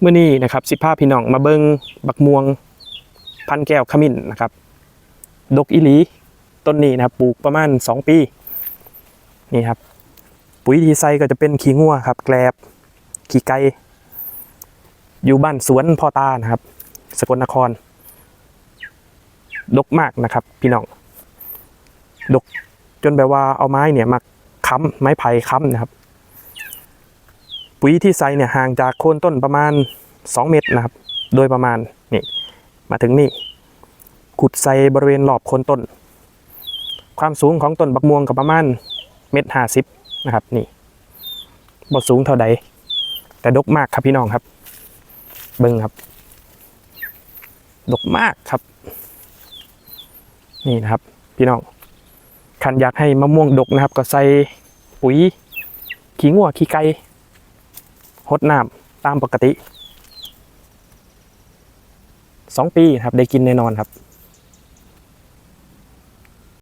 เมื่อนี้นะครับสิพาพี่น้องมาเบิงบักม่วง พันแก้วขมิ้นนะครับ ดกอีลีต้นนี้นะครับปลูกประมาณ 2 ปีนี่ครับ ปุ๋ยที่ใส่ก็จะเป็นขี้งัวครับ แกลบขี้ไก่อยู่บ้านสวนพ่อตานะครับ สกลนคร ดกมากนะครับ พี่น้อง ดกจนแบบว่าเอาไม้เนี่ยมาค้ำไม้ไผ่ค้ำนะครับ ปุ๋ยที่ใส่เนี่ยห่างจากโคนต้นประมาณ 2 เมตรนะครับ โดยประมาณนี่มาถึงนี่ขุดใส่บริเวณรอบโคนต้น ความสูงของต้นบักม่วงกับประมาณเมตรห้าสิบนะครับนี่บสูงเท่าใด แต่ดกมากครับพี่น้องครับ เบิ้งครับ ดกมากครับ นี่นะครับ พี่น้องคันอยากให้มะม่วงดกนะครับ ก็ใส่ปุ๋ยขี้งัวขี้ไก่ หดน้ำตามปกติสองปีครับได้กินแน่นอนครับ